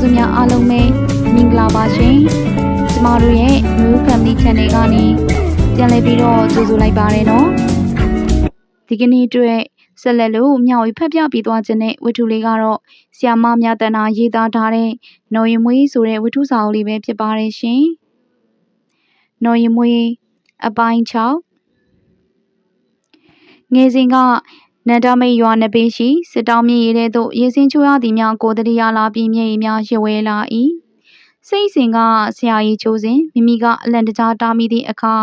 စုများအားလုံးပဲမင်္ဂလာပါရှင်ကျမတို့ရဲ့ New Family Channel ကနေပြန်လည်ပြီးတော့ကြိုဆိုလိုက်ပါရနော်ဒီကနေ့အတွက်ဆက်လက်လို့မျှဝေဖတ်ပြပေးသွားခြင်းနဲ့ဝတ္ထုလေးကတော့ဆီယာမမြတ်တနာရေးသားထားတဲ့နော်ရင်မွေးဆိုတဲ့ဝတ္ထုစာအုပ်လေးပဲဖြစ်ပါတယ်ရှင်နော်ရင်မွေးအပိုင်း6ငယ်စဉ်က နန္ဒမိတ်ရွာနှစ်ပေရှိစစ်တောင်းမြေရဲတဲ့သို့ရေစင်းချိုးရသည်များကိုတရိယာလာပြီးမြေရီများရွှဲလာ၏စိတ်စဉ်ကဆရာကြီးချိုးစဉ်မိမိကအလံတကြားတားမိသည့်အခါ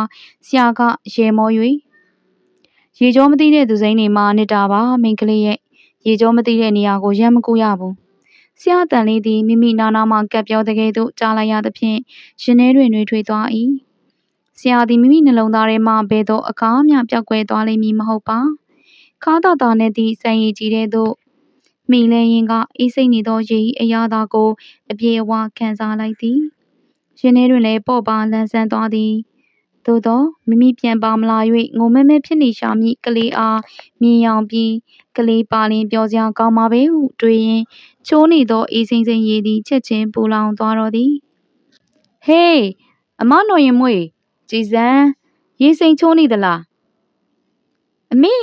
ဆရာကရေမော၍ရေကြောမသိတဲ့သူစိမ်းနေမှာနေတာပါမိန်ကလေးရဲ့ရေကြောမသိတဲ့နေရာကိုရမ်းမကူရဘူးဆရာတန်လေးသည်မိမိနာနာမှကပ်ပြောတဲ့ကဲ့သို့ကြားလိုက်ရသဖြင့်ရင်ထဲတွင်နှွေးထွေးသွား၏ဆရာသည်မိမိနှလုံးသားထဲမှဘယ်သောအခါမျှပျောက်ကွယ်သွားလိမ့်မည်မဟုတ်ပါ ခါတာတာနဲ့သည့်စံရည်ကြီးတဲ့သို့မိလဲရင်ကအေးစိတ်နေသောရေဤအရာသာကိုအပြေအဝခံစားလိုက်သည်ရင်ထဲတွင်လည်းပေါ့ပါလန်းဆန်းသွားသည်သို့သောမိမိပြန်ပါမလာ၍ငုံမဲမဲဖြစ်နေရှာမိကလေးအားမြင်ရောင်ပြီးကလေးပါလင်ပြောစရာကောင်းပါပဲဟုတွေးရင်ချိုးနေသောအေးစိမ့်စိမ့်ရည်သည်ချက်ချင်းပူလောင်သွားတော့သည်ဟေးအမနော်ရင်မွေကြည်စမ်းရေစိမ်ချိုးနေသလားအမိ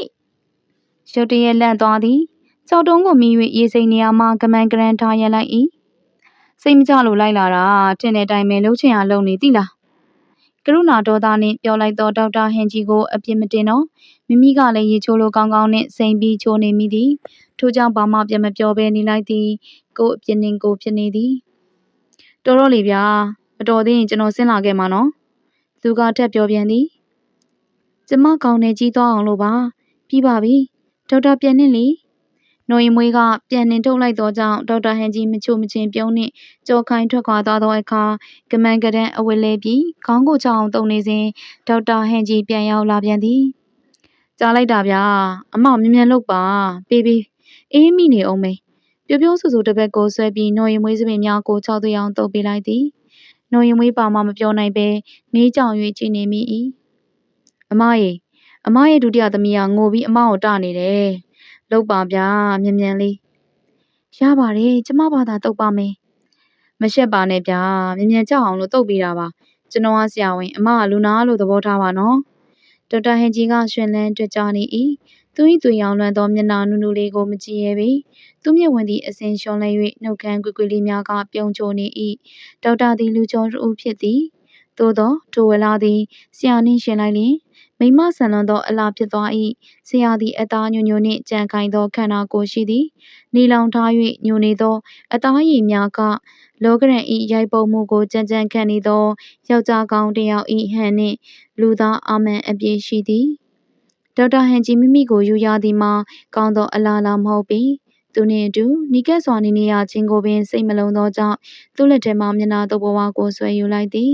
ရုတ်တရက်လန့်သွားသည်ကြောက်တုံးကိုမိ၍ရေစိမ်နေရာမှကမန်ကရန်ထားရလိုက်၏စိတ်မကြလို့လိုက်လာတာတင်တဲ့အတိုင်းပဲလှုပ်ချင်အောင်လုပ်နေသီလားကရုဏာဒေါသနှင့်ပြောလိုက်သောဒေါက်တာဟန်ဂျီကိုအပြစ်မတင်တော့မိမိကလည်းရေချိုးလိုကောင်းကောင်းနှင့်စိမ်ပြီးချိုးနေမိသည်ထို့ကြောင့်ဘာမှပြန်မပြောဘဲနေလိုက်သည်ကိုအပြစ်နှင့်ကိုဖြစ်နေသည်တော်တော့လေဗျာမတော်သေးရင်ကျွန်တော်ဆင်းလာခဲ့မှာနော်သူကထက်ပြောပြန်သည်ကျမကောင်းနေကြီးသွားအောင်လို့ပါပြီးပါပြီ ဒေါက်တာပြန်နှင့်လေနိုရင်မွေးကပြန်နှင်ထုတ်လိုက်သောကြောင့်ဒေါက်တာဟန်ကြီးမချို့မချင်းပြုံးနှင့်ကြောခိုင်းထွက်ခွာသွားသောအခါကမန်ကဒန်းအဝတ်လဲပြီးခေါင်းကိုချောင်းတုံနေစဉ်ဒေါက်တာဟန်ကြီးပြန်ရောက်လာပြန်သည်ကြားလိုက်တာဗျာအမမြင်မြန်လုပ်ပါပေးပေးအေးမိနေအောင်မေပြပြဆူဆူတစ်ဘက်ကိုဆွဲပြီးနိုရင်မွေးစပင်များကိုခြောက်သွေးအောင်တုပ်ပေးလိုက်သည်နိုရင်မွေးပါမှမပြောနိုင်ပဲမေးကြောင်၍ကြည်နေမိ၏အမရေ အမရဲ့ဒုတိယသမီးကငိုပြီးအမကိုတနေတယ်လုပ်ပါဗျာမြန်မြန်လေးရပါတယ်ကျမဘာသာတုတ်ပါမယ်မရှက်ပါနဲ့ဗျာမြန်မြန်ကြောက်အောင်လို့တုတ်ပေးတာပါကျွန်တော်ကဆရာဝန်အမကလူနာလို့သဘောထားပါနော်ဒေါက်တာဟင်ဂျီကရှင်လန်းတွေ့ကြနေ၏သူ၏သွေးရောင်လွှမ်းသောမျက်နှာနုနုလေးကိုမကြည့်ရဲပေသူမျက်ဝန်းသည်အစင်လျှော်လဲ၍နှုတ်ခမ်းကွယ်ကွယ်လေးများကပြုံးချိုနေ၏ဒေါက်တာသည်လူကျော်ဦးဖြစ်သည်သို့သောထိုဝလာသည်ဆရာနှင့်ရှင်လိုက်လျင် မိမဆန်လွန်သော အလားဖြစ်သွား၏ဆရာသည် အသားညွညွနှင့် ကြံခိုင်သော ခန္ဓာကိုယ်ရှိသည် နီလောင်ထား၍ညိုနေသော အသားရည်များက လောကရန်ဤရိုက်ပုံမှုကို ကြံကြံခံနေသော ယောက်ျားကောင်းတစ်ယောက်ဤဟန်နှင့် လူသားအာမန်အပြည့်ရှိသည် ဒေါက်တာဟန်ဂျီမိမိကို ယူရသည်မှာ ကောင်းသောအလားလားမဟုတ်ပေ သူနှင့်အတူ နီကက်စွာနေနေရခြင်းကိုပင် စိတ်မလုံးသောကြောင့် သူ့လက်ထဲမှ မျက်နှာသို့ဘဝကို ဆွဲယူလိုက်သည်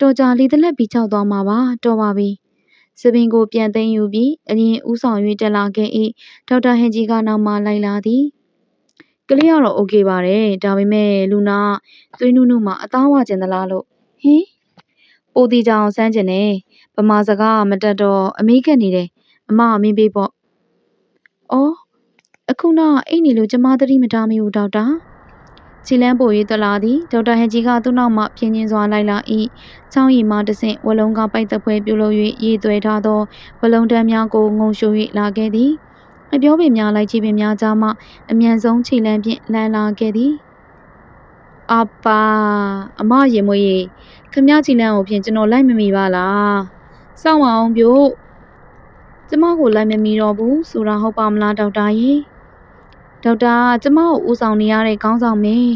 တော်ကြာလေတလက်ပြီးချောက်သွားမှာပါ တော်ပါပြီ ဆပင်ကိုပြန်သိမ်းယူပြီးအရင်ဦးဆောင်၍တက်လာခဲ့၏ဒေါက်တာဟန်ကြီးကနောက်မှလိုက်လာသည်ကလေးကတော့ okay ပါတယ်ဒါပေမဲ့လူနာသွေးနုနုမှာအသားဝကျင်သလားလို့ဟင်ပိုတီကြောင်စမ်းကျင်တယ်ဗမာစကားမတက်တော့အမေးကက်နေတယ်အမအမင်းပေးပေါ့အော်အခုနောက်အိတ်နေလို့ကျမသတိမထားမိဘူးဒေါက်တာ ခြေလန်းပို၍တလာသည်ဒေါက်တာဟန်ဂျီကသူ့နောက်မှပြင်းချင်းစွာလိုက်လာ၏ချောင်းရည်မှတဆင့်ဝလုံးကပိုက်သက်ဖွဲပြုလုပ်၍ရေသွဲထားသောဝလုံးတန်းများကိုငုံရှို၍လာခဲ့သည်အပြောပင်များလိုက်ချီပင်များကြားမှအမြန်ဆုံးခြေလန်းဖြင့်လန်းလာခဲ့သည်အပါအမရင်မွေးခမခြေလန်းကိုဖြင့်ကျွန်တော်လိုက်မမီပါလားစောင့်အောင်ပြုတ်ကျမကိုလိုက်မမီတော့ဘူးဆိုတာဟုတ်ပါမလားဒေါက်တာရေ ဒေါက်တာကျမကိုဦးဆောင်နေရတဲ့ခေါင်းဆောင်မင်း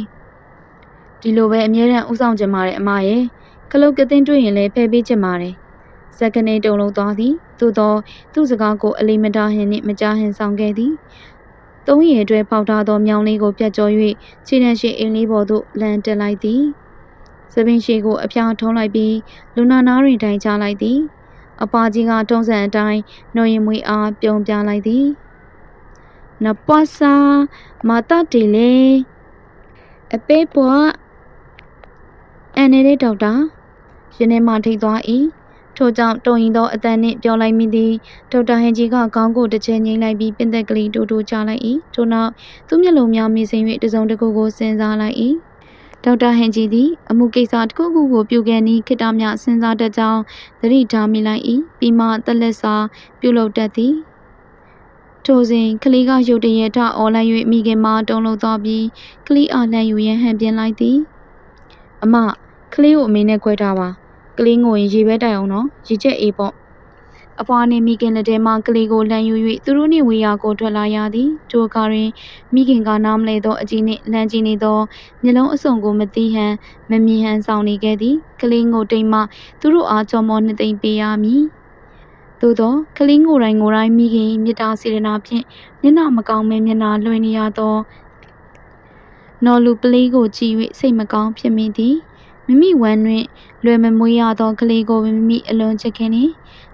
ဒီလိုပဲအမြဲတမ်းဦးဆောင်ကြပါတယ်အမရဲ့ခလုတ်ကသိန်းတွေ့ရင်လည်းဖယ်ပေးချင်ပါတယ်စက္ကနေတုံလုံးသွားသည်သို့သောသူ့စကားကိုအလိမတာဟင်နှင့်မကြားဟင်ဆောင်ခဲ့သည်သုံးရည်အတွဲပေါက်ထားသောမြောင်လေးကိုပြတ်ကျော်၍ခြေနှံရှိအိမ်လေးပေါ်သို့လန်တက်လိုက်သည်သပင်ရှိကိုအဖျားထုံးလိုက်ပြီးလူနာနာတွင်ထိုင်ချလိုက်သည်အပါကြီးကတုံးစံအတိုင်းနှုံရင်မွေအားပြုံးပြလိုက်သည် နပွားစာမတတေလေအပေးပွားအန်နေတဲ့ဒေါက်တာရင်းထဲမှထိတ်သွား၏ထို့ကြောင့်တုံရင်သောအတန်နှင့်ပြောလိုက်မိသည်ဒေါက်တာဟန်ကြီးကခေါင်းကိုတစ်ချက်ငိမ့်လိုက်ပြီးပင်သက်ကလေးတူတူချလိုက်၏ထို့နောက်သူမျက်လုံးများမြင်စင်၍တစုံတစ်ခုကိုစဉ်းစားလိုက်၏ဒေါက်တာဟန်ကြီးသည်အမှုကိစ္စတစ်ခုခုကိုပြုခဲ့နည်းခိတ္တမြစဉ်းစားတတ်ကြောင်းသတိထားမိလိုက်၏ပြီးမှတက်လက်စာပြုလုပ်တတ်သည် ထိုစဉ်ကလေးကရုတ်တရက်ထအော်လိုက်၍မိခင်မတုံးလို့သွားပြီးကလေးအားလှမ်းယူရန်ဟန်ပြင်းလိုက်သည်အမကလေးကိုအမေနဲ့ခွဲထားပါကလေးငိုရင်ရေပဲတိုက်အောင်နော်ရေချက်အေးပေါ့အဖွားနှင့်မိခင်လက်ထဲမှကလေးကိုလှမ်းယူ၍သူတို့နှင့်ဝေးရာကိုထွက်လာရသည်ထိုအခါတွင်မိခင်ကနားမလဲသောအကြည့်နှင့်လှမ်းကြည့်နေသောမျက်လုံးအစုံကိုမသိဟန်မမြင်ဟန်ဆောင်နေခဲ့သည်ကလေးငိုတိမ်မှသူတို့အားကြော်မောနှစ်သိမ့်ပေးရမည် သို့သောကလေးငိုတိုင်းငိုတိုင်းမိခင်မေတ္တာစေတနာဖြင့်မျက်နှာမကောင်းမဲမျက်နှာလွှဲနေရသောနော်လူပလေးကိုကြည့်၍စိတ်မကောင်းဖြစ်မိသည်မိမိဝမ်းတွင်လွယ်မမွေးရသောကလေးကိုမိမိအလွန်ချစ်ခင်နေ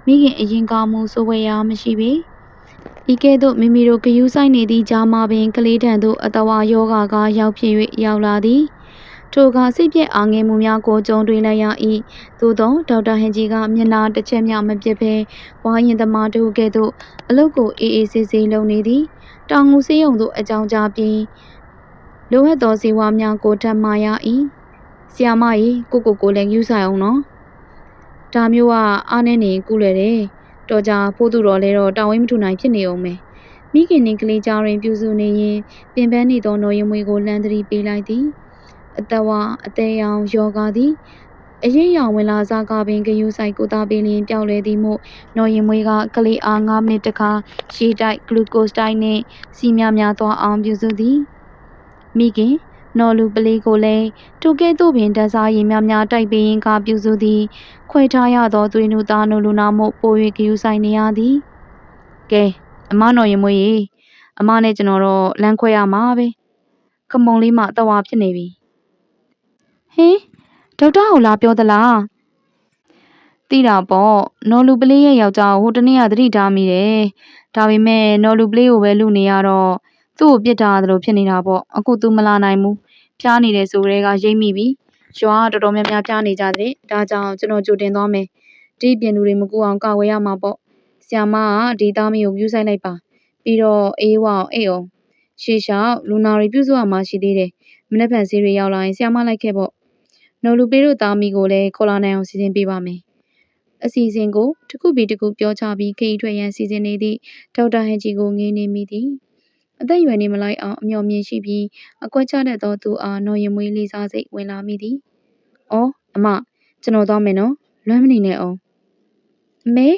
မိခင်အရင်ကောင်းမှုစိုးဝဲရာမရှိပေဤကဲ့သို့မိမိတို့ဂယုဆိုင်နေသည့်ကြားမှာပင်ကလေးထံသို့အတဝါယောဂါကရောက်ဖြစ်၍ရောက်လာသည် ထိုကစိတ်ပြက်အားငယ်မှုများကိုကြုံတွေ့လိုက်ရ၏သို့သောဒေါက်တာဟန်ဂျီကမျက်နှာတစ်ချက်မျှမပြတ်ဘဲဝါရင်သမားတို့ကဲ့သို့အလုတ်ကိုအေးအေးဆေးဆေးလုပ်နေသည်တောင်ငူစေးရုံသို့အကြောင်းကြားပြီးလိုအပ်သောဇေဝများကိုထပ်မှာရ၏ဆီယာမကြီးကိုကိုကိုလည်းယူဆိုင်အောင်နော်ဒါမျိုးကအားနေနေကုလွယ်တယ်တော်ကြဖိုးသူတော်လဲတော့တောင်းဝင်းမထူနိုင်ဖြစ်နေအောင်မယ်မိခင်နှင့်ကလေးကြားတွင်ပြုစုနေရင်ပင်ပန်းနေသောနော်ရင်မွေကိုလှမ်းသတိပေးလိုက်သည် အတဝအသေးရောင်ယောဂါသည်အရင်ရောင်ဝင်လာစားကပင်ဂယုဆိုင်ကိုသားပင်လင်းပြောင်းလဲသည်မို့နော်ရင်မွေးကကလေးအား9မိနစ်တခါရှေးတိုက်ဂလူကိုစတိုက်နှင့်စီများများသောအောင်ပြုစုသည်မိခင်နော်လူပလေးကိုလည်းထိုကဲ့သို့ပင်တန်းစားရင်များများတိုက်ပေးရင်ကပြုစုသည်ခွဲထားရသောသွေးနုသားနိုလူနာမို့ပို၍ဂယူဆိုင်နေရသည်ကဲအမနော်ရင်မွေးရေအမနဲ့ကျွန်တော်တော့လမ်းခွဲရမှာပဲခမုံလေးမှတဝါဖြစ်နေပြီ ဟင်ဒေါက်တာဟိုလာပြောသလားသိတာပေါ့နော်လူပလေးရဲ့ယောက်ျားကိုဟိုတနေ့ကသတိထားမိတယ်ဒါပေမဲ့နော်လူပလေးကိုပဲလူနေရတော့သူ့ကိုပြစ်ထားသလိုဖြစ်နေတာပေါ့အခု तू မလာနိုင်ဘူးဖျားနေတယ်ဆိုတဲ့ကရိပ်မိပြီရွာကတော်တော်များများဖျားနေကြတဲ့ဒါကြောင့်ကျွန်တော်ကြိုတင်သွားမယ်ဒီပြင်လူတွေမကူအောင်ကာဝယ်ရမှာပေါ့ဆီယမကဒီသားမီးကိုပြုဆိုင်လိုက်ပါပြီးတော့အေးဝအောင်အေးအောင်ရှေ့လျှောက်လူနာတွေပြုစုရမှာရှိသေးတယ်မနေ့ဖန်စီတွေရောက်လာရင်ဆီယမလိုက်ခဲ့ပေါ့ နော်လူပေးတို့သားမီးကိုလည်းခေါ်လာနိုင်အောင်စီစဉ်ပေးပါမယ်အစီအစဉ်ကိုတစ်ခုပြီးတစ်ခုပြောချပြီးခရီးထွက်ရန်စီစဉ်နေသည့်ဒေါက်တာဟန်ဂျီကိုငေးနေမိသည်အသက်အရွယ်နေမလိုက်အောင်အမျှော်မြင်ရှိပြီးအကွက်ချတတ်သောသူအားနော်ရင်မွေးလေးစားစိတ်ဝင်လာမိသည်။အော်အမကျွန်တော်သွားမယ်နော်။လွမ်းမနေနဲ့အောင်။အမေ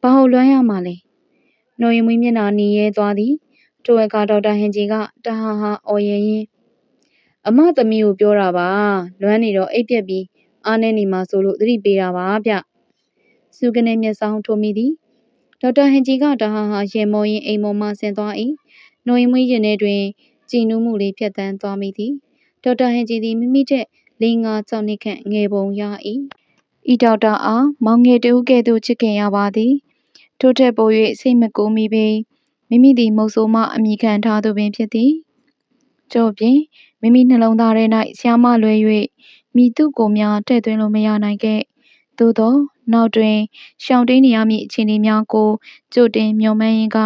ဘာဟုတ်လွမ်းရမှာလဲ။နော်ရင်မွေးမျက်နှာနီရဲသွားသည်။ထိုအခါဒေါက်တာဟန်ဂျီကတဟာဟာအော်ရင်ရင် အမသမီးကိုပြောတာပါ။လွမ်းနေတော့ အိပ်ပြက်ပြီး အားနေနေမှာဆိုလို့ သတိပေးတာပါဗျ။စုကနေမျက်စောင်းထိုးမိသည်။ဒေါက်တာဟန်ဂျီကတဟာဟာရေမောရင်အိမ်မော်မှဆင်းသွား၏။နိုရင်မွေးရင်ထဲတွင် ကြည်နူးမှုလေး ဖြတ်တန်းသွားမိသည် ဒေါက်တာဟန်ဂျီသည် မိမိထက် လေးငါ၆နှစ်ခန့် ငယ်ပုံရ၏ဤဒေါက်တာအား မောင်ငယ်တဦးကဲ့သို့ ချစ်ခင်ရပါသည် ထို့ထက်ပို၍စိတ်မကူမိပေ မိမိသည် မုတ်ဆိုးမှအမိခံထားသူပင်ဖြစ်သည် ကျို့ပြင် မိမိနှလုံးသားထဲ၌ဆရာမလွဲ၍မိသူကိုများတဲ့သွင်းလို့မရနိုင်ခဲ့သို့သောနောက်တွင်ရှောင်တိန်နေရမည့်အခြေအနေများကိုကြိုတင်မျှော်မှန်းရင်းက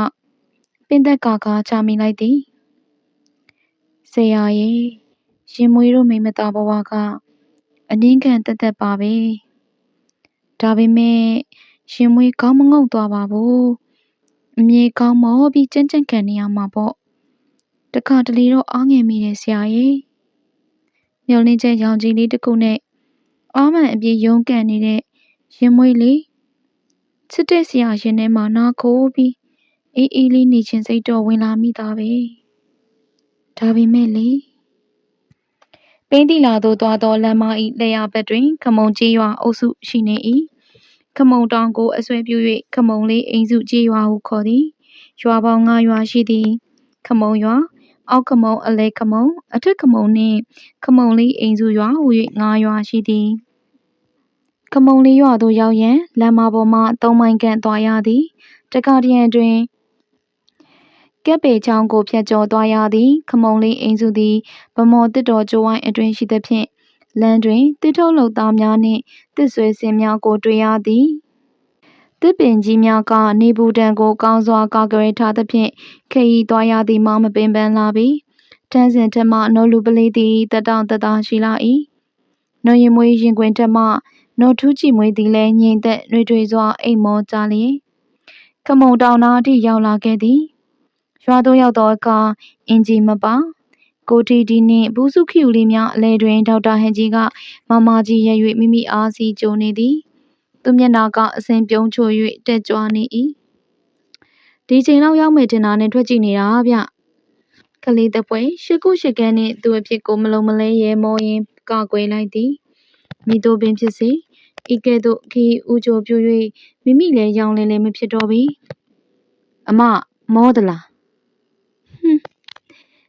ပင်သက်ကာကာချမိလိုက်သည်ဆရာရေရင်မွေးတို့မိမသားဘဝကအနှင်းခံသက်သက်ပါပဲဒါပေမဲ့ရင်မွေးကောင်းမငုံသွားပါဘူးအမြေကောင်းမောပြီးကြမ်းကြမ်းခံနေရမှာပေါ့ တခါတလေတော့အားငယ်မိတယ်ဆရာရေမျောလင်းချက်ရောင်ကြီးလေးတစ်ခုနဲ့အားမှန်အပြည့်ရုန်းကန်နေတဲ့ရင်မွေးလေးချစ်တဲ့ဆရာရင်ထဲမှာနာခိုးပြီးအေးအေးလေးနေခြင်းစိတ်တော့ဝင်လာမိတာပဲဒါပေမဲ့လေပင်းတီလာသို့သွားသောလမ်းမ၏လျှာဘက်တွင် ခမုံကျေးရွာအုပ်စုရှိနေ၏ခမုံတောင်ကိုအဆွဲပြု၍ခမုံလေးအိမ်စုကျေးရွာဟုခေါ်သည်ရွာပေါင်း၅ရွာရှိသည်ခမုံရွာ အောက်ခမုံ အလဲခမုံ အထက်ခမုံနှင့် ခမုံလေးအိမ်စုရွာဟူ၍၅ရွာရှိသည် ခမုံလေးရွာသို့ရောက်ရန် လမ်းမပေါ်မှ၃မိုင်ခန့်သွားရသည်တခါတရံတွင်ကက်ပေချောင်းကို ဖြတ်ကျော်သွားရသည် ခမုံလေးအိမ်စုသည်ဗမော်တစ်တော်ကျိုးဝိုင်းအတွင်းရှိသဖြင့် လမ်းတွင်တစ်ထုတ်လုပ်သားများနှင့်တစ်ဆွဲစင်များကို တွေ့ရသည် တစ်ပင်ကြီးများက နေပူဒဏ်ကို ကောင်းစွာ ကာကွယ်ထားသဖြင့် ခရီးသွားရသည်မှမပင်ပန်းလာပြီထန်းစဉ်ထက်မှ နိုလူပလေးသည်တက်တောင့်တက်တာရှိလာ၏နိုရင်မွေးရင်ခွင်ထက်မှ နိုထူးကြည်မွေးသည်လည်း ငြိမ်သက်နှွေထွေစွာ အိမ်မောကြလျင်ခမုံတောင်နာအထိ ရောက်လာခဲ့သည် ရွာသို့ရောက်သောအခါ အင်ဂျီမပါ ကိုတီဒီနှင့် ဘူးစုခီယူလေးများအလဲတွင် ဒေါက်တာဟန်ကြီးကမမကြီးရဲ့၍မိမိအားစီကြိုနေသည် သူမျက်နှာကအစဉ်ပြုံးချို၍တက်ကြွနေ၏ဒီချိန်လောက်ရောက်မယ်ထင်တာနဲ့ထွက်ကြည့်နေတာဗျကလေးတပွဲရှစ်ခုရှစ်ကန်းနှင့်သူအဖြစ်ကိုမလုံးမလဲရဲမောရင်ကကွယ်လိုက်သည်မိတို့ပင်ဖြစ်စေဤကဲ့သို့ခီဦးချိုပြူ၍မိမိလည်းရောင်လဲလဲမဖြစ်တော့ပြီအမမောသလားဟွန်း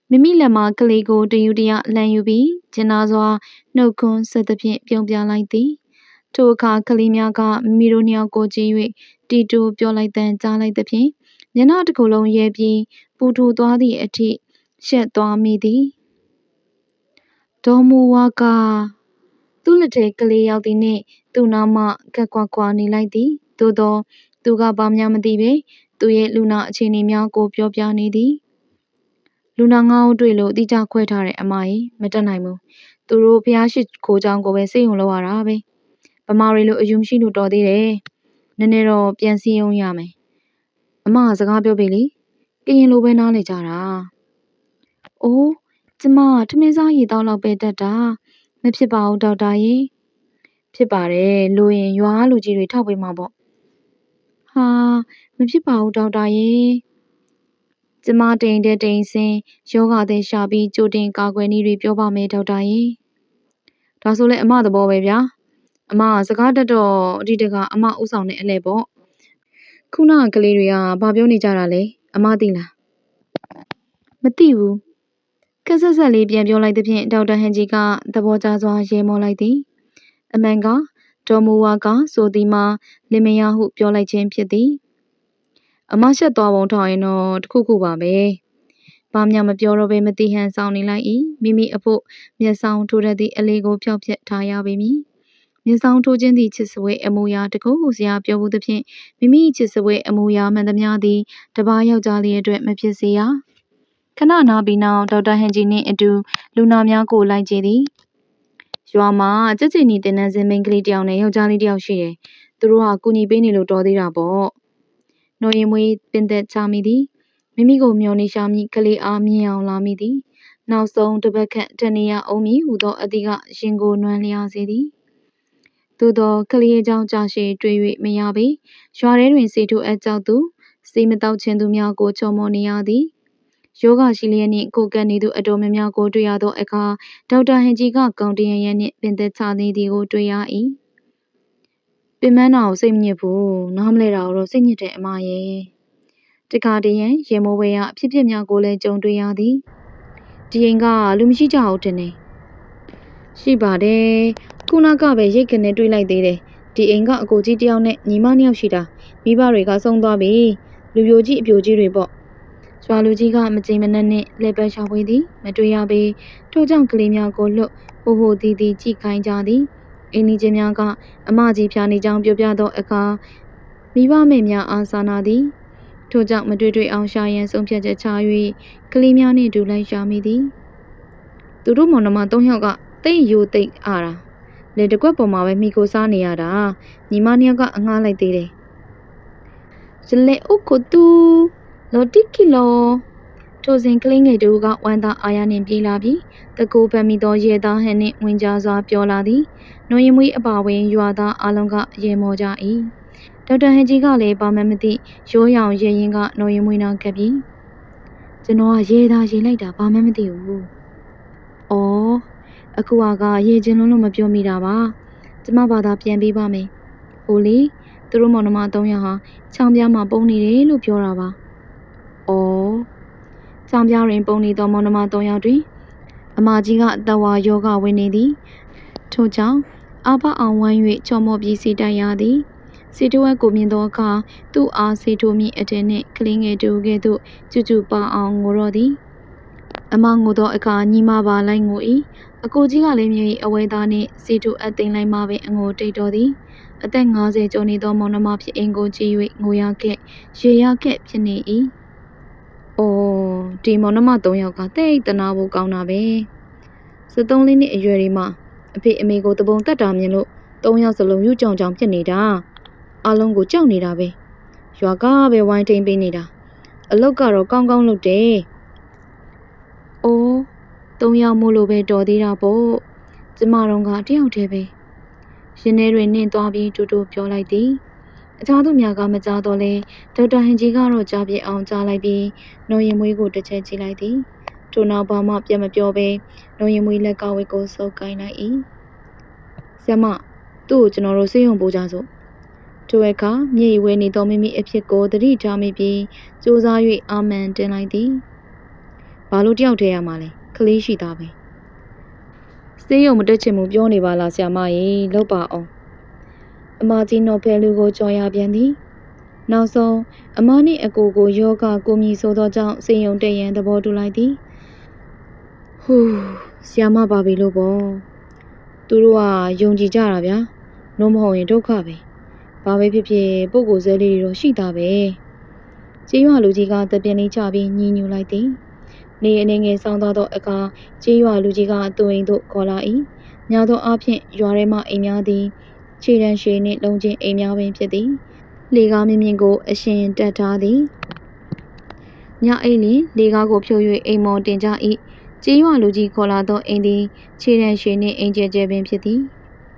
မိမိလက်မှကလေးကိုတယူတရလှန်ယူပြီးကျင်နာစွာနှုတ်ခွန်းဆက်သဖြင့်ပြုံးပြလိုက်သည် ထိုအခါ ကလေးများက မိမိတို့နှစ်ယောက်ကိုကြည့်၍တီတိုပြောလိုက်တန်ကြားလိုက်သဖြင့် မျက်နှာတစ်ခုလုံးရဲပြီး ပူထူသွားသည့်အထိ ရှက်သွားမိသည် ဒေါ်မူဝါက သူ့လက်ထဲကလေးရောက်သည်နှင့် သူ့နောက်မှကက်ကွာကွာနေလိုက်သည် သို့သောသူက ဘာများမသိပေသူရဲ့ လူနာအခြေအနေများကို ပြောပြနေသည် လူနာငါးဦးတွေ့လို့တိကျခွဲထားတဲ့အမကြီးမတက်နိုင်ဘူး သူတို့ဖျားရှိခိုးကြောင်းကိုပဲစိတ်ုံလောက်ရတာပဲဗ မာတွေလိုအယူမရှိလို့တော်သေးတယ်နည်းနည်းတော့ပြန်စည်းရုံးရမယ်အမကစကားပြောပြီလေကရင်လိုပဲနားလေကြတာအိုးကျမထမင်းစားရေတောက်လောက်ပဲတက်တာမဖြစ်ပါဘူးဒေါက်တာရေဖြစ်ပါတယ်လိုရင်ရွာလူကြီးတွေထောက်ပေးမှာပေါ့ဟာမဖြစ်ပါဘူးဒေါက်တာရေကျမတိန်တဲ့တိန်စင်ယောဂတဲ့ရှာပြီးကြိုတင်ကာကွယ်နည်းတွေပြောပါမယ်ဒေါက်တာရေဒါဆိုလဲအမသဘောပဲဗျာ အမစကားတက်တော့အဒီတကအမဥဆောင်တဲ့အလဲပေါ့ခုနကလေးတွေကဘာပြောနေကြတာလဲအမသိလားမသိဘူးကက်ဆက်ဆက်လေးပြန်ပြောလိုက်သဖြင့်ဒေါက်တာဟန်ဂျီကသဘောကျစွာရဲမောလိုက်သည်အမှန်ကဒေါ်မူဝါကဆိုသည်မှာလင်မယားဟုပြောလိုက်ခြင်းဖြစ်သည်အမရှက်သွားပုံထောက်ရင်တော့တခုခုပါပဲဘာမှမပြောတော့ဘဲမတိဟန်ဆောင်နေလိုက်၏မိမိအဖို့မျက်စောင်းထိုးတတ်သည့်အလေးကိုဖျောက်ဖျက်ထားရပေမည် မျက်စောင်းထိုးခြင်းသည်ချစ်စပွဲအမူအရာတကုဟုစရာပြောမှုသဖြင့်မိမိချစ်စပွဲအမူအရာမှန်သမျှသည်တပားယောက်ျားလေးအတွက်မဖြစ်စေရခဏနာပြီးနောက်ဒေါက်တာဟန်ဂျီနှင့်အတူလူနာများကိုလိုက်ကြည့်သည်ရွာမှာကြက်ချင်နီတင်နန်းစင်မိန်းကလေးတယောက်နဲ့ယောက်ျားလေးတယောက်ရှိတယ်သူတို့ဟာကူညီပေးနေလို့တော်သေးတာပေါ့နော်ရင်မွေးပင်သက်ချမိသည်မိမိကိုမျောနေရှာမိကလေးအားမြင်အောင်လာမိသည်နောက်ဆုံးတပတ်ခန့်တနေရအောင်မီဟူသောအသည့်ကရင်ကိုနွမ်းလျားစေသည် သို့သောကလေးအကြောင်းကြာရှည်တွေ့၍မရပေရွာထဲတွင်စေထိုအကြောက်သူစေမတောက်ခြင်းသူများကိုချုံမော်နေရသည်ယောဂရှိလျက်နှင့်ကိုကပ်နေသူအတော်များများကိုတွေ့ရသောအခါဒေါက်တာဟန်ဂျီကကောင်တရရန်နှင့်ပင်သက်ချနေသည်ကိုတွေ့ရ၏ပင်မနာကိုစိတ်မညစ်ဘူးနားမလဲတာကိုတော့စိတ်ညစ်တယ်အမရဲ့တခါတရံရေမိုးဝဲရအဖြစ်ဖြစ်များကိုလည်းကြုံတွေ့ရသည်ဒီအိမ်ကလူမရှိကြဘူးတင်နေရှိပါတယ် ခုနကပဲရိတ်ကနေတွေးလိုက်သေးတယ်ဒီအိမ်ကအကိုကြီးတယောက်နဲ့ညီမနှစ်ယောက်ရှိတာမိဘတွေကဆုံးသွားပြီလူပြိုကြီးအပြိုကြီးတွေပေါ့ရွာလူကြီးကမကြင်မနှက်နဲ့လက်ပဲရှာဖွေသည်မတွေ့ရပေထို့ကြောင့်ကလေးများကိုလွတ်ဟိုဟိုတီတီကြည့်ခိုင်းကြသည်အင်းဒီချင်းများကအမကြီးဖျားနေကြောင်းပြောပြသောအခါမိဘမေများအားစာနာသည်ထို့ကြောင့်မတွေ့တွေ့အောင်ရှာရန်ဆုံးဖြတ်ချက်ချ၍ကလေးများနှင့်အတူလိုက်ရှာမိသည်သူတို့မောင်နှမ၃ယောက်ကတိတ်ယိုတိတ်အားတာ လေတကွက်ပေါ်မှာပဲမိကိုစားနေရတာညီမနှစ်ယောက်ကအငှားလိုက်သေးတယ်ဇလေဥကိုတူလော်တီကီလောထိုစဉ်ကလေးငယ်တူကဝမ်းသာအာရနှင့်ပြေးလာပြီးတကိုးပန်မိသောရေသားဟန်နှင့်ဝင်ကြစွာပြောလာသည်နှွေရင်မွေးအပါဝင်ရွာသားအလုံးကရေမောကြ၏ဒေါက်တာဟန်ကြီးကလည်းဘာမှမသိရိုးရောင်ရေရင်ကနှွေရင်မွေးနာကပ်ပြီးကျွန်တော်ကရေသားရေလိုက်တာဘာမှမသိဘူး။အော် အခုကရေချင်းလုံးလုံးမပြောမိတာပါ။ကျမဘာသာပြန်ပေးပါမယ်။ဟိုလေသူတို့မောင်နှမ၃ယောက်ဟာချောင်းပြားမှာပုံနေတယ်လို့ပြောတာပါ။အော်ချောင်းပြားတွင်ပုံနေသောမောင်နှမ၃ယောက်တွင်အမကြီးကတဝါယောဂဝင်နေသည်။ထို့ကြောင့်အဘအောင်ဝိုင်း၍ချော်မော်ပြီးစီတိုက်ရသည်။စီတဝက်ကိုမြင်သောအခါသူ့အားစီထိုးမိအတဲ့နှင့်ကလေးငယ်တူကဲ့သို့ကျူကျူပါအောင်ငိုတော့သည် အမငိုသောအခါညီမပါလိုက်ငို၏အကိုကြီးကလည်းမြေအဝဲသားနှင့်စီတူအပ်သိမ်းလိုက်မှပင်အငိုတိတ်တော်သည်အသက်50ကျော်နေသောမောင်နှမဖြစ်အင်ကိုကြည့်၍ငိုရခဲ့ရေရခဲ့ဖြစ်နေ၏အိုးဒီမောင်နှမ၃ယောက်ကတိတ်တနာဖို့ကောင်းတာပဲစသုံးလေးနှစ်အရွယ်တွေမှာအဖေအမေကိုတပုံတက်တာမြင်လို့၃ယောက်စလုံးယူကြောင်ကြောင်ဖြစ်နေတာအလုံးကိုကြောက်နေတာပဲရွာကပဲဝိုင်းထိန်ပေးနေတာအလုတ်ကတော့ကောင်းကောင်းလုပ်တယ်။ အိုးသုံးယောက်မို့လို့ပဲတော်သေးတာပေါ့။ကျမတို့ကတယောက်တည်းပဲ။ရင်ထဲတွင်နင့်သွားပြီးတူတူပြောလိုက်သည်။အခြားသူများကမကြားတော့လဲဒေါက်တာဟင်ကြီးကတော့ကြားပြအောင်ကြားလိုက်ပြီးနော်ရင်မွေးကိုတစ်ချက်ကြည့်လိုက်သည်။ထို့နောက်ဘာမှပြန်မပြောဘဲနော်ရင်မွေးလက်ကဝက်ကိုစုပ်ကိုင်းလိုက်၏။ဆရာမသူ့ကိုကျွန်တော်တို့စေးရုံပို့ကြစို့။ထိုအခါမြေဝဲနေသောမိမိအဖြစ်ကိုသတိထားမိပြီးစူးစမ်း၍အာမန်တင်လိုက်သည်။ ဘာလို့တယောက်တည်းရမှာလဲ။ကလေးရှိသားပဲ။စေးရုံမတက်ချင်ဘူးပြောနေပါလားဆရာမရေလောက်ပါအောင်။အမကြီးနော်ဖဲလူကိုကြော်ရပြန်သည်။နောက်ဆုံးအမနှင့်အကိုကိုယောဂကိုမြည်ဆိုသောကြောင့်စေယုံတက်ရန်သဘောတူလိုက်သည်။ဟူးဆရာမပါပြီလို့ပေါ့။သူတို့ကယုံကြည်ကြတာဗျာ။နှုံးမဟုတ်ရင်ဒုက္ခပဲ။ဘာပဲဖြစ်ဖြစ်ပုဂ္ဂိုလ်ဇဲလေးတွေတော့ရှိတာပဲ။ကျေးရွာလူကြီးကတပြင်းလေးချပြီးညှင်းညူလိုက်သည်။ နေအနေငယ်ဆောင်သွားသောအခါကျေးရွာလူကြီးကသူအိမ်သို့ခေါ်လာ၏။ညာသောအားဖြင့်ရွာထဲမှအိမ်များသည်ခြေတန်းရှည်နှင့်လုံးချင်းအိမ်များပင်ဖြစ်သည်။လေကားမြင့်မြင့်ကိုအရှင်တက်ထားသည်။ညအိမ်လျင်လေကားကိုဖြုတ်၍အိမ်မော်တင်ကြ၏။ကျေးရွာလူကြီးခေါ်လာသောအိမ်သည်ခြေတန်းရှည်နှင့်အိမ်ကျဲကျဲပင်ဖြစ်သည်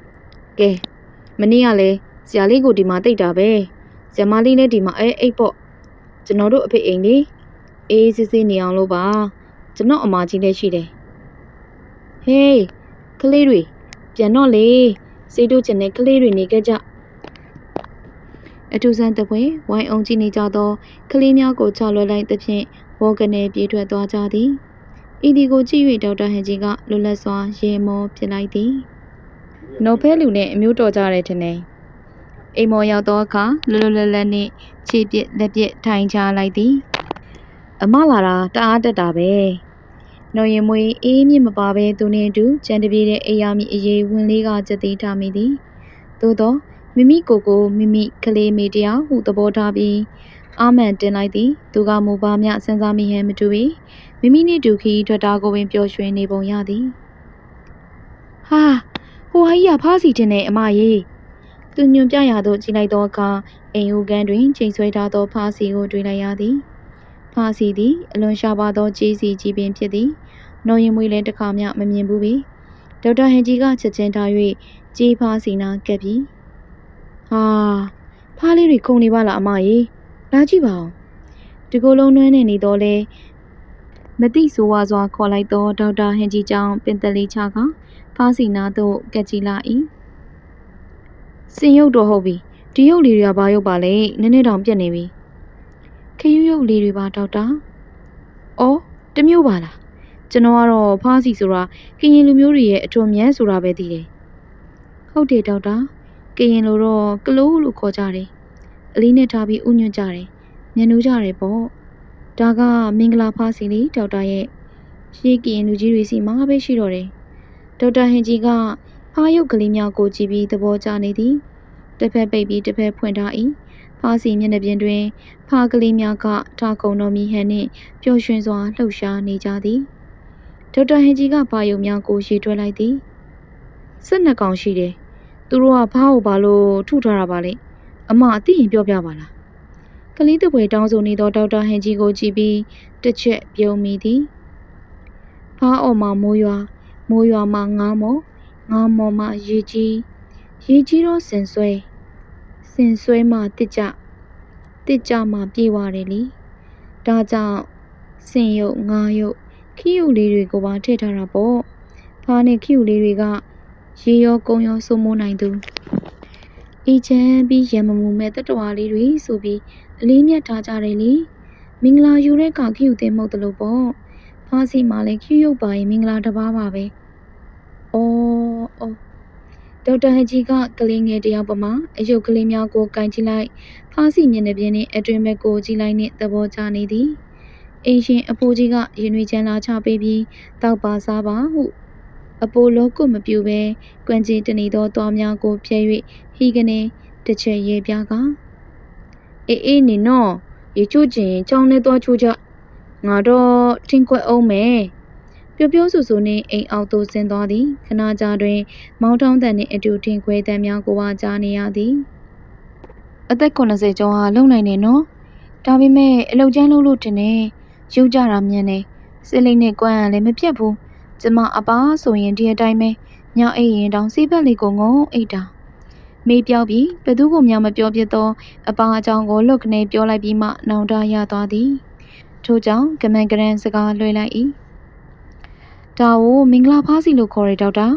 ။ကဲမနေ့ကလည်းဆရာလေးကိုဒီမှာတိတ်တာပဲ။ဆရာမလေးလည်းဒီမှာအဲအိတ်ပေါ့။ကျွန်တော်တို့အဖေအိမ်လေး အေးစစ်စစ်နေအောင်လို့ပါကျွန်တော်အမကြီးလည်းရှိတယ်ဟေးကလေးတွေပြန်တော့လေစေးတို့ကျင်တဲ့ကလေးတွေနေကြကြအထူးဆန်းတပွဲဝိုင်းအောင်ကြည့်နေကြသောကလေးများကိုချလွှဲလိုက်သဖြင့်ဝေါ်ကနေပြေးထွက်သွားကြသည်ဤဒီကိုကြည့်၍ဒေါက်တာဟန်ကြီးကလွတ်လပ်စွာရေမောဖြစ်လိုက်သည်နော်ဖဲလူနဲ့အမျိုးတော်ကြတဲ့ထင်တယ်အိမ်မော်ရောက်သောအခါလွတ်လွတ်လပ်လပ်နှင့်ခြေပြက်လက်ပြက်ထိုင်ချလိုက်သည် အမလာတာတအားတက်တာပဲနော်ရင်မွေအေးမြင့်မပါပဲသူနှင့်အတူကြံတပြေးတဲ့အိယာမီအေးဝင်လေးကကြက်သေးထားမိသည်သို့သောမိမိကိုယ်ကိုမိမိကလေးမေတယောက်ဟုသဘောထားပြီးအာမန်တင်လိုက်သည်သူကမူပါမြစဉ်းစားမိဟန်မတူပေမိမိနှင့်တူခီထွက်တာကိုပင်ပျော်ရွှင်နေပုံရသည်ဟာဟိုဟာကြီးကဖားစီတင်တဲ့အမကြီးသူညွန်ပြရသောကြည်လိုက်သောအခါအိမ်ဦးကန်းတွင်ချိန်ဆွဲထားသောဖားစီကိုတွေ့လိုက်ရသည် ဖားစီသည် အလွန်ရှားပါသောကြေးစီကြီးပင်ဖြစ်သည်နော်ရင်မွေးလည်းတစ်ခါမျှမမြင်ဘူးပေဒေါက်တာဟန်ကြီးကချက်ချင်းထား၍ကြေးဖားစီနာကပ်ပြီးဟာဖားလေးတွေခုန်နေပါလားအမကြီးလာကြည့်ပါဦးဒီကိုယ်လုံးနှွမ်းနေနေတော့လဲမသိဆိုဝါစွာခေါ်လိုက်သောဒေါက်တာဟန်ကြီးကြောင့်ပင်တလေးချကဖားစီနာသို့ကက်ကြည့်လာ၏စင်ရုပ်တော့ဟုတ်ပြီဒီရုပ်လေးတွေကဘာရုပ်ပါလဲနည်းနည်းတောင်ပြက်နေပြီ ခရူးရုပ်လေးတွေပါဒေါက်တာ။အော်တမျိုးပါလား။ကျွန်တော်ကတော့ဖားစီဆိုတာကရင်လူမျိုးတွေရဲ့အထွန်မြန်းဆိုတာပဲသိတယ်။ဟုတ်တယ်ဒေါက်တာ။ကရင်လိုတော့ကလိုးလို့ခေါ်ကြတယ်။အလေးနဲ့ထားပြီးဥညွတ်ကြတယ်။ညနူးကြတယ်ပေါ့။ဒါကမင်္ဂလာဖားစီလေးဒေါက်တာရဲ့ရှေးကရင်လူကြီးတွေစီမှာပဲရှိတော့တယ်။ဒေါက်တာဟင်ကြီးကဖားရုပ်ကလေးများကိုကြည့်ပြီးသဘောကျနေသည်။တစ်ဖက်ပိတ်ပြီးတစ်ဖက်ဖွင့်ထား၏။ ဖားစီမျက်နှာပြင်တွင် ဖားကလေးများကထားကုန်တော်မီဟန်နှင့် ပျော်ရွှင်စွာ လှုပ်ရှားနေကြသည်ဒေါက်တာဟင်ကြီးက ပါယုံများကို ရေတွက်လိုက်သည်စစ်နှစ်ကောင်ရှိတယ်သူတို့ကဘားကိုဘာလို့ထုထားတာပါလဲအမအသိရင်ပြောပြပါလားကလေးတပွဲတောင်းဆိုနေသောဒေါက်တာဟင်ကြီးကိုကြည့်ပြီးတစ်ချက်ပြုံးမိသည်ဘားအော်မှမိုးရွာမိုးရွာမှငားမော်ငားမော်မှရေကြီးရေကြီးတော့ဆင်ဆွဲ ဆင်ဆွဲမှတစ်ကြတစ်ကြမှပြေးသွားတယ်လीဒါကြောင့်စင်ရုပ်ငါးရုပ်ခီးရုပ်လေးတွေကိုပါထည့်ထားတာပေါ့ဖားနဲ့ခီးရုပ်လေးတွေကရေရောကုံရောစိုးမိုးနိုင်သူအေချမ်းပြီးရံမမူမဲ့တတဝါလေးတွေဆိုပြီးအလေးမြတ်ထားကြတယ်လေမင်္ဂလာယူတဲ့ကခီးရုပ်တင်မဟုတ်တလို့ပေါ့ဖားစီမှာလည်းခီးရုပ်ပါရင်မင်္ဂလာတစ်ပါးပါပဲအော်အော် ဒေါက်တာဟကြီးကကလေးငယ်တယောက်ပမာအယုတ်ကလေးများကိုကင်ကြည့်လိုက်ဖားစီမျက်နှာပြင်နှင့်အတွင်ဘက်ကိုကြည့်လိုက်နှင့်သဘောကျနေသည်အိမ်ရှင်အဖိုးကြီးကရင်ွေချမ်းလာချပေးပြီးတောက်ပါစားပါဟုအပိုလောကုမပြူပဲကွန်ကြီးတနေသောသွားများကိုဖျဲ၍ဟီကနေတစ်ချက်ရေပြားကအေးအေးနေနော်ရေချိုးကျင်ကြောင်းနဲ့သွားချိုးကြငါတော့ထင်းခွက်အောင်မယ် ပြပြဆူဆူနှင့်အိမ်အောက်သို့ဆင်းသွားသည်ခဏကြာတွင် မောင်းထောင်းတန်နှင့်အတူထင်းခွဲတန်များကိုပါကြားနေရသည်အသက်80ကျော်ဟာလုံနိုင်နေနော်ဒါပေမဲ့အလုတ်ကျန်းလို့လို့တင်နေရုပ်ကြတာမြန်နေစိတ်လေးနဲ့ကွမ်းရလည်းမပြတ်ဘူးကျမအပါဆိုရင်ဒီအတိုင်းပဲညအိပ်ရင်တောင်စိတ်ဘက်လေးကိုငုံအိတ်တာမေးပြောက်ပြီးဘသူကိုမှမပြောပြသောအပါအကြောင်းကိုလွတ်ကနေပြောလိုက်ပြီးမှနောင်တရသွားသည်ထို့ကြောင့်ကမန်ကရန်စကားလွှဲလိုက်၏ ဒါကိုမင်္ဂလာဖားစီလို့ခေါ်ရဒေါက်တာ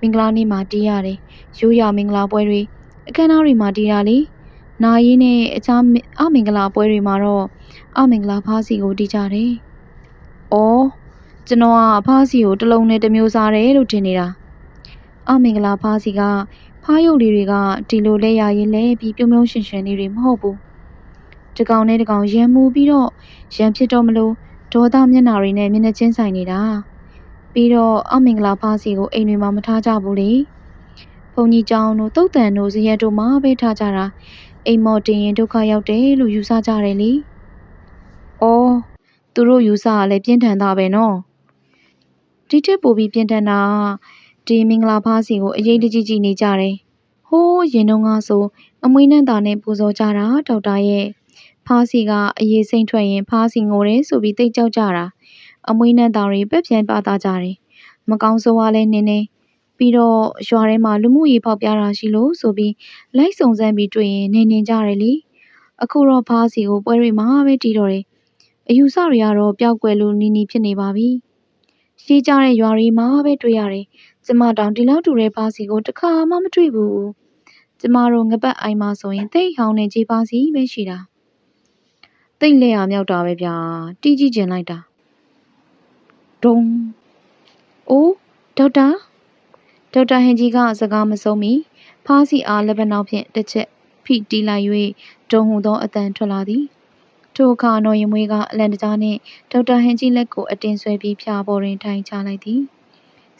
မင်္ဂလာနေ့မှာတီးရတယ်ရိုးရမင်္ဂလာပွဲတွေအခမ်းအနားတွေမှာတီးတာလေနာယင်းနဲ့အခြားအမင်္ဂလာပွဲတွေမှာတော့အမင်္ဂလာဖားစီကိုတီးကြတယ်။အော်ကျွန်တော်ကဖားစီကိုတစ်လုံးနဲ့တစ်မျိုးစားတယ်လို့ထင်နေတာ။အမင်္ဂလာဖားစီကဖားရုပ်လေးတွေကဒီလိုလဲရရင်လဲပြီးပြုံးပြုံးရှင်ရှင်လေးတွေမဟုတ်ဘူး။တကောင်နဲ့တကောင်ရံမူပြီးတော့ရံဖြစ်တော့မလို့ဒေါသမျက်နှာတွေနဲ့မျက်နှာချင်းဆိုင်နေတာ။ ပြီးတော့အမင်္ဂလာဖားစီကိုအိမ်တွေမှာမထားကြဘူးလေ။ဘုံကြီးကျောင်းတို့တုတ်တန်တို့ဇရက်တို့မှာပဲထားကြတာအိမ်မော်တင်ရင်ဒုက္ခရောက်တယ်လို့ယူဆကြတယ်လေ။အော်သူတို့ယူဆကလည်းပြင်းထန်တာပဲနော်။ဒီထက်ပိုပြီးပြင်းထန်တာကဒီမင်္ဂလာဖားစီကိုအရေးတကြီးကြီးနေကြတယ်။ဟိုးရင်တုန်းကဆို အမွေးနှံတာနဲ့ပူဇော်ကြတာဒေါက်တာရဲ့ဖားစီကအရေးစိမ့်ထွက်ရင်ဖားစီငိုတယ်ဆိုပြီးတိတ်ကြောက်ကြတာ။ အမွေးနှံတာတွေပက်ပြန်ပါသားကြတယ်။မကောင်းဆိုးကလည်းနင်းနေပြီးတော့ရွာထဲမှာလူမှုရေးဖောက်ပြတာရှိလို့ဆိုပြီးလိုက်စုံစမ်းပြီးတွေ့ရင်နေနေကြတယ်လေအခုတော့ဖားစီကိုပွဲတွေမှာပဲတီးတော့တယ်အယူဆတွေကတော့ပျောက်ကွယ်လို့နီနီဖြစ်နေပါပြီရှေးကြတဲ့ရွာတွေမှာပဲတွေ့ရတယ်ကျမတောင်ဒီလောက်တူတဲ့ဖားစီကိုတစ်ခါမှမတွေ့ဘူးကျမတို့ငပတ်အိုင်မှာဆိုရင်တိတ်ဟောင်းနေကြီးဖားစီပဲရှိတာတိတ်လက်ရမြောက်တာပဲဗျာတီးကြည့်ကျင်လိုက်တာ ဒုံအိုးဒေါက်တာဒေါက်တာဟင်ကြီးကစကားမဆုံးမီဖားစီအားလက်ပနောက်ဖြင့်တစ်ချက်ဖိတီးလိုက်၍ဒုံဟုသောအတန်ထွက်လာသည်ထိုအခါနော်ရင်မွေးကအလန်တကြားနှင့်ဒေါက်တာဟင်ကြီးလက်ကိုအတင်းဆွဲပြီးဖျားပေါ်တွင်ထိုင်ချလိုက်သည်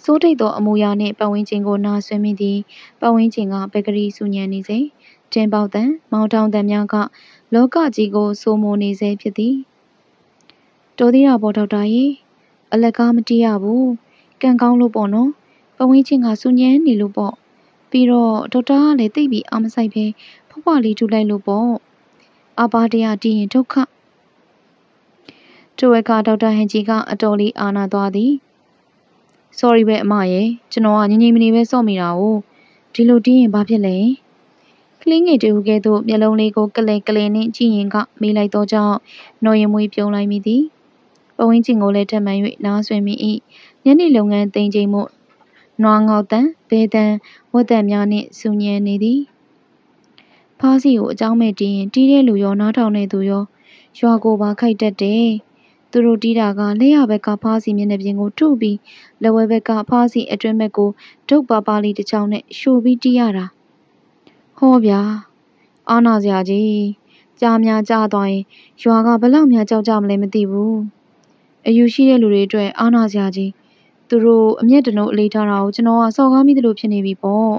စိုးထိတ်သောအမူအရာနှင့်ပတ်ဝန်းကျင်ကိုနာဆွေးမိသည်ပတ်ဝန်းကျင်ကပကတိစုညံနေစေတင်ပေါတန်မောင်တောင်တန်များကလောကကြီးကိုစိုးမိုးနေစေဖြစ်သည်တော်သေးတာပေါ့ဒေါက်တာရေ အလက်ကားမတီးရဘူးကံကောင်းလို့ပေါ့နော်ပဝင်းချင်းကစူညမ်းနေလို့ပေါ့ပြီးတော့ဒေါက်တာကလည်းသိပြီးအာမဆိုင်ပဲဖွားဖွားလေးထူလိုက်လို့ပေါ့အဘာတရားတည်ရင်ဒုက္ခထိုအခါဒေါက်တာဟန်ကြီးကအတော်လေးအာနာသွားသည် sorry ပဲအမရဲ့ကျွန်တော်ကငြိမ်ငြိမ်မနေပဲစော့မိတာ哦ဒီလိုတီးရင်ဘာဖြစ်လဲကလင်းငယ်တူကဲ့သို့မျက်လုံးလေးကိုကလဲကလဲနဲ့ကြည့်ရင်ကမေးလိုက်တော့ကြောင့်နော်ရင်မွေးပြုံးလိုက်မိသည် ပဝင်းချင်းကိုလည်းထပ်မံ၍နားဆွေမိ၏ညနေလုပ်ငန်းတင်ချိန်မှုနွားငေါတန်ဘေးတန်ဝတ်တန်များနှင့်ဆူညံနေသည်ဖားစီကိုအကြောင်းမဲ့တီးရင်တီးတဲ့လူရောနားထောင်တဲ့သူရောရွာကိုပါခိုက်တတ်တယ်သူတို့တီးတာကလက်ရဘက်ကဖားစီမျက်နှာပြင်ကိုထုပြီးလက်ဝဲဘက်ကဖားစီအတွင်းဘက်ကိုဒုတ်ပါပါလေးတစ်ချောင်းနဲ့ရှို့ပြီးတီးရတာဟောဗျာအာနာစရာကြီးကြားများကြားသွားရင်ရွာကဘလောက်များကြောက်ကြမလဲမသိဘူး အယူရှိတဲ့လူတွေအတွက် အာနာစရာကြီး သူတို့ အမျက်တနှုတ်အလေးထားတာကို ကျွန်တော်က စော်ကားမိသလို ဖြစ်နေပြီပေါ့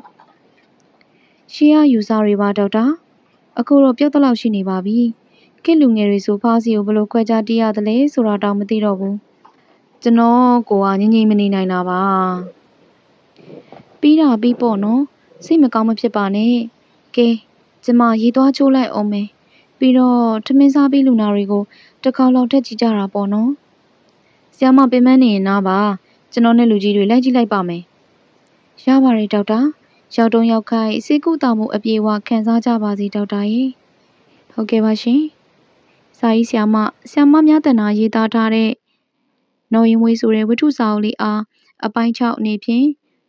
ရှေးရယူဆတွေပါ ဒေါက်တာ အခုတော့ပြုတ်တလောက် ရှိနေပါပြီ ခေတ်လူငယ်တွေဆို ဖားစီကို ဘယ်လိုခွဲခြားတီးရတယ်လဲ ဆိုတာတောင် မသိတော့ဘူး ကျွန်တော်ကိုကငြိမ့်ငြိမ့်မနေနိုင်တာပါ ပြီးတာပြီးပေါ့နော် စိတ်မကောင်းမဖြစ်ပါနဲ့ ကဲ ကျမရေသွားချိုးလိုက်အောင်မယ် ပြီးတော့ ထမင်းစားပြီး လူနာတွေကို တစ်ခေါက်လောက်ထက်ကြည့်ကြတာပေါ့နော် ဆရာမပင်မနေရင်နားပါကျွန်တော်နဲ့လူကြီးတွေလိုက်ကြည့်လိုက်ပါမယ်။ရပါတယ်ဒေါက်တာ။ရောက်တုံးရောက်ခိုက်စေကုတာမှုအပြေအဝခံစားကြပါစီဒေါက်တာရေ။ဟုတ်ကဲ့ပါရှင်။စာရေးဆရာမဆရာမများတနာရေးသားထားတဲ့နော်ရင်ဝေးဆိုတဲ့ဝတ္ထုစာအုပ်လေးအားအပိုင်း6အနေဖြင့်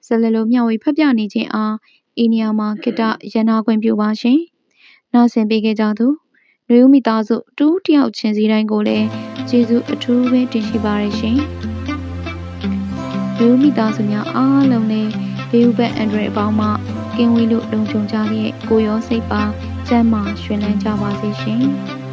ဇလလိုမျှဝေဖတ်ပြနေခြင်းအားဤနေရာမှာခိတရန်နာခွင့်ပြုပါရှင်။နားဆင်ပေးခဲ့ကြသူ နှွေဦးမိသားစုတူးတယောက်ချင်းစီတိုင်းကိုလည်းကျေးဇူးအထူးပဲတင်ရှိပါရရှင်။လူမိသားစုများအားလုံးလည်းဘေးဥပတ်အန်ဒရအပေါင်းမှကင်းဝေးလို့လုံခြုံကြတဲ့ကိုရောစိတ်ပါကျမ်းမာရွှင်လန်းကြပါစေရှင်။